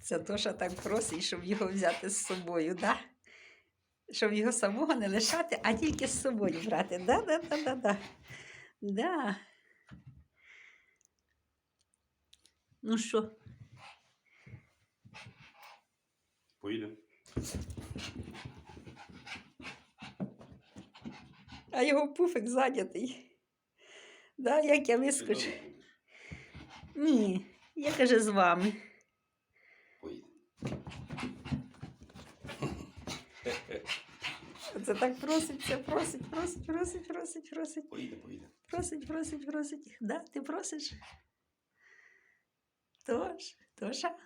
Це Тоша так просить, щоб його взяти з собою, да? щоб його самого не лишати, а тільки з собою брати. Да, да, да, да, да. Да. Ну що? Поїдемо. А його пуфик зайнятий. Да, як я вискочу. Ні, я каже з вами. Це так проситься, просить, просить, просить, просить, просить. Поїдемо, поїдемо. Просить, просить, просить. Да, ти просиш? Тож, Тоша.